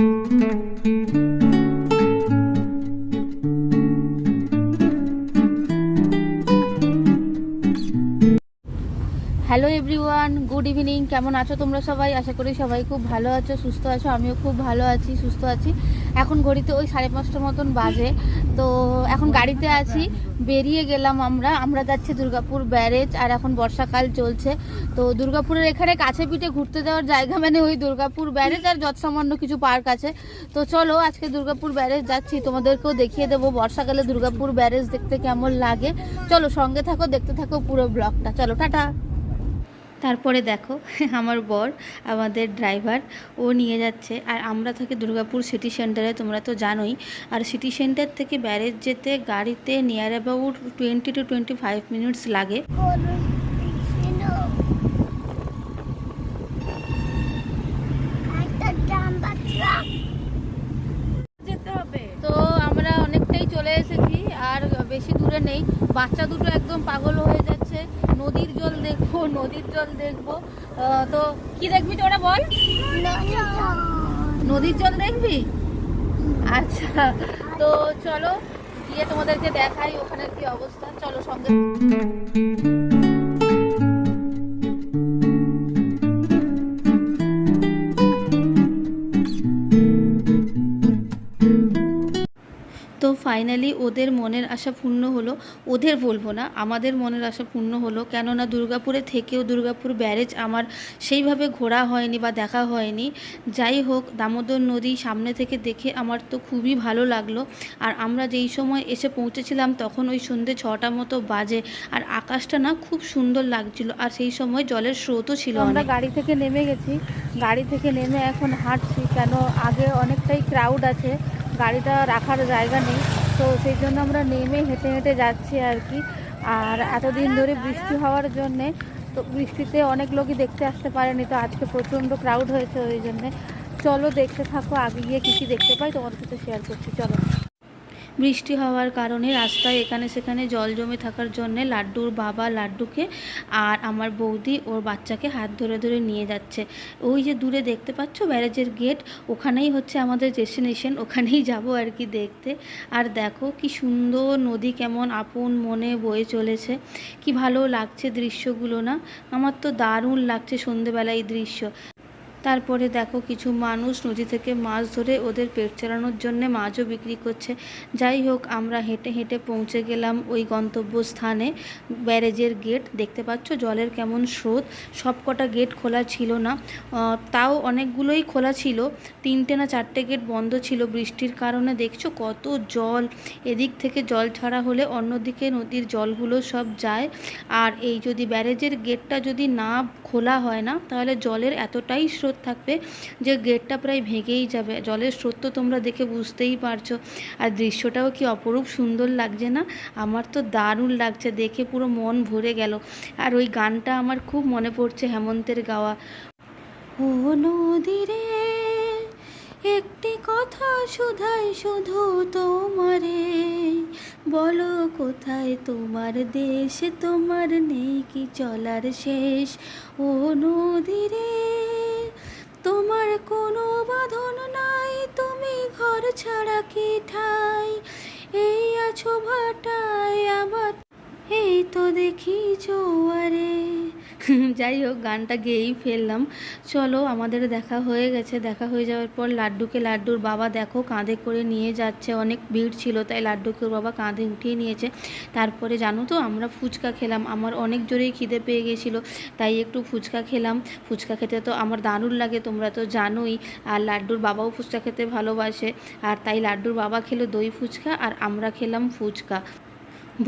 Hello everyone good evening কেমন আছো তোমরা সবাই? আশা করি সবাই খুব ভালো আছো, সুস্থ আছো, আমিও খুব ভালো আছি, সুস্থ আছি। এখন ঘড়িতে ওই সাড়ে পাঁচটার মতন বাজে। তো এখন গাড়িতে আছি, বেরিয়ে গেলাম আমরা। আমরা যাচ্ছি দুর্গাপুর ব্যারেজ, আর এখন বর্ষাকাল চলছে। তো দুর্গাপুরের এখানে কাছে পিঠে ঘুরতে যাওয়ার জায়গা মানে ওই দুর্গাপুর ব্যারেজ আর যৎসামান্য কিছু পার্ক আছে। তো চলো আজকে দুর্গাপুর ব্যারেজ যাচ্ছি। তোমাদেরকেও দেখিয়ে দেবো বর্ষাকালে দুর্গাপুর ব্যারেজ দেখতে কেমন লাগে। চলো সঙ্গে থাকো, দেখতে থাকো পুরো ব্লগটা। চলো, টাটা। তারপরে দেখো আমার বর আমাদের ড্রাইভার ও নিয়ে যাচ্ছে। আর আমরা থাকি দুর্গাপুর সিটি সেন্টারে তোমরা তো জানোই। আর সিটি সেন্টার থেকে ব্যারেজ যেতে গাড়িতে near about twenty two twenty five minutes লাগে তো আমরা অনেকটাই চলে এসেছি আর বেশি দূরে নেই। বাচ্চা দুটো একদম পাগল হয়ে যাচ্ছে। নদীর জল দেখব, নদীর জল দেখব। তো কি দেখবি তোরা বল? নদীর জল দেখবি? আচ্ছা তো চলো গিয়ে তোমাদেরকে দেখাই ওখানে কি অবস্থা। চলো সঙ্গে তো ফাইনালি ওদের মনের আশা পূর্ণ হলো। ওদের বলব না আমাদের মনের আশা পূর্ণ হলো কেননা দুর্গাপুরে থেকেও দুর্গাপুর ব্যারেজ আমার সেইভাবে ঘোরা হয়নি বা দেখা হয়নি। যাই হোক দামোদর নদী সামনে থেকে দেখে আমার তো খুবই ভালো লাগল। আর আমরা যেই সময় এসে পৌঁছেছিলাম তখন ওই সন্ধ্যে ছটা মতো বাজে আর আকাশটা না খুব সুন্দর লাগছিল আর সেই সময় জলের স্রোতও ছিল আমরা গাড়ি থেকে নেমে গেছি গাড়ি থেকে নেমে এখন হাঁটছি কেন আগে অনেকটাই ক্রাউড আছে গাড়িটা রাখার জায়গা নেই। তো সেই জন্য আমরা নেমে হেঁটে হেঁটে যাচ্ছি আর কি। আর এতদিন ধরে বৃষ্টি হওয়ার জন্যে তো বৃষ্টিতে অনেক লোকই দেখতে আসতে পারেনি। তো আজকে প্রচণ্ড ক্রাউড হয়েছে ওই জন্যে। চলো দেখতে থাকো, আগে গিয়ে কী কী দেখতে পাই, তোমাদের সাথে শেয়ার করছি। চলো। বৃষ্টি হওয়ার কারণে রাস্তায় এখানে সেখানে জল জমে থাকার জন্যে লাড্ডুর বাবা লাড্ডুকে আর আমার বৌদি ওর বাচ্চাকে হাত ধরে ধরে নিয়ে যাচ্ছে। ওই যে দূরে দেখতে পাচ্ছ ব্যারেজের গেট, ওখানেই হচ্ছে আমাদের ডেস্টিনেশন, ওখানেই যাব আর কি দেখতে। আর দেখো কি সুন্দর নদী কেমন আপন মনে বয়ে চলেছে। কি ভালো লাগছে দৃশ্যগুলো না? আমার তো দারুণ লাগছে সন্ধেবেলা এই দৃশ্য। তারপরে দেখো কিছু মানুষ নদী থেকে মাছ ধরে ওদের পেট চালানোর জন্যে মাছও বিক্রি করছে। যাই হোক, আমরা হেঁটে হেঁটে পৌঁছে গেলাম ওই গন্তব্যস্থানে। ব্যারেজের গেট দেখতে পাচ্ছ? জলের কেমন স্রোত। সব কটা গেট খোলা ছিল না। তাও অনেকগুলোই খোলা ছিল। তিনটে না চারটে গেট বন্ধ ছিল বৃষ্টির কারণে। দেখছ কত জল। এদিক থেকে জল ছাড়া হলে অন্যদিকে নদীর জলগুলো সব যায়। আর এই যদি ব্যারেজের গেটটা যদি না খোলা হয় না, তাহলে জলের এতটাই স্রোত থাকবে যে গেটটা প্রায় ভেঙেই যাবে। জলের স্রোত তো তোমরা দেখে বুঝতেই পারছ। আর দৃশ্যটাও কি অপরূপ সুন্দর লাগছে না? আমার তো দারুণ লাগছে, দেখে পুরো মন ভরে গেল। আর ওই গানটা আমার খুব মনে পড়ছে হেমন্তের গাওয়া। ও নদীরে একটি কথা শুধাই শুধু তোমারে। বলো কোথায় তোমার দেশ, তোমার নেই কি চলার শেষ? ও নদীরে ছাড়া কি ঠাই এই আছো ভাটায় আবার এই তো দেখি জোয়ারে। যাই হোক গানটা গেয়েই ফেললাম। চলো, আমাদের দেখা হয়ে গেছে। দেখা হয়ে যাওয়ার পর লাড্ডুকে লাড্ডুর বাবা দেখো, কাঁধে করে নিয়ে যাচ্ছে। অনেক ভিড় ছিল, তাই লাড্ডুকে বাবা কাঁধে উঠিয়ে নিয়েছে। তারপরে জানো তো, আমরা ফুচকা খেলাম। আমার অনেক জোরেই খিদে পেয়ে গেছিল, তাই একটু ফুচকা খেলাম। ফুচকা খেতে তো আমার দারুণ লাগে, তোমরা তো জানোই। আর লাড্ডুর বাবাও ফুচকা খেতে ভালোবাসে। আর তাই লাড্ডুর বাবা খেলো দই ফুচকা, আর আমরা খেলাম ফুচকা।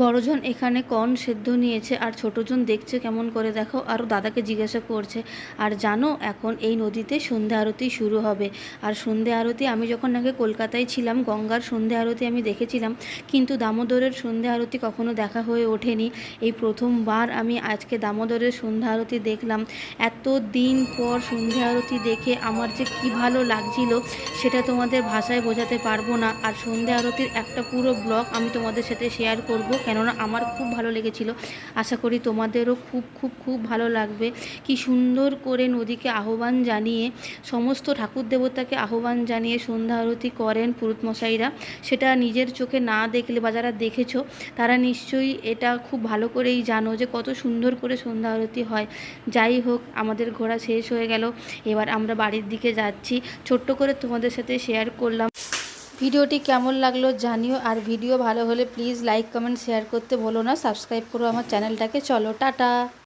বড়জন এখানে কর্ন সেদ্ধ নিয়েছে আর ছোটজন দেখছে কেমন করে দেখো, আর দাদাকে জিজ্ঞাসা করছে, আর জানো, এখন এই নদীতে সন্ধ্যা আরতি শুরু হবে। আর সন্ধে আরতি, আমি যখন আগে কলকাতায় ছিলাম, গঙ্গার সন্ধে আরতি আমি দেখেছিলাম, কিন্তু দামোদরের সন্ধে আরতি কখনো দেখা হয়ে ওঠেনি। এই প্রথমবার আমি আজকে দামোদরের সন্ধ্যা আরতি দেখলাম। এত দিন পর সন্ধে আরতি দেখে আমার যে কি ভালো লাগছিল, সেটা তোমাদের ভাষায় বোঝাতে পারব না। আর সন্ধে আরতির একটা পুরো ব্লগ আমি তোমাদের সাথে শেয়ার করব। কেননা আমার খুব ভালো লেগেছিল। আশা করি তোমাদেরও খুব খুব খুব ভালো লাগবে। কি সুন্দর করে নদীকে আহ্বান জানিয়ে, সমস্ত ঠাকুর দেবতাকে আহ্বান জানিয়ে সন্ধ্যা আরতি করেন পুরুতমশাইরা সেটা নিজের চোখে না দেখলে বা যারা দেখেছ, তারা নিশ্চয়ই এটা খুব ভালো করেই জানো যে কত সুন্দর করে সন্ধ্যা আরতি হয়। যাই হোক, আমাদের ঘোরা শেষ হয়ে গেল। এবার আমরা বাড়ির দিকে যাচ্ছি। ছোট্ট করে তোমাদের সাথে শেয়ার করলাম। ভিডিওটি কেমন লাগল জানিও, আর ভিডিও ভালো হলে প্লিজ লাইক, কমেন্ট, শেয়ার করতে ভুলো না। সাবস্ক্রাইব করো আমার চ্যানেলটাকে। চলো, টাটা।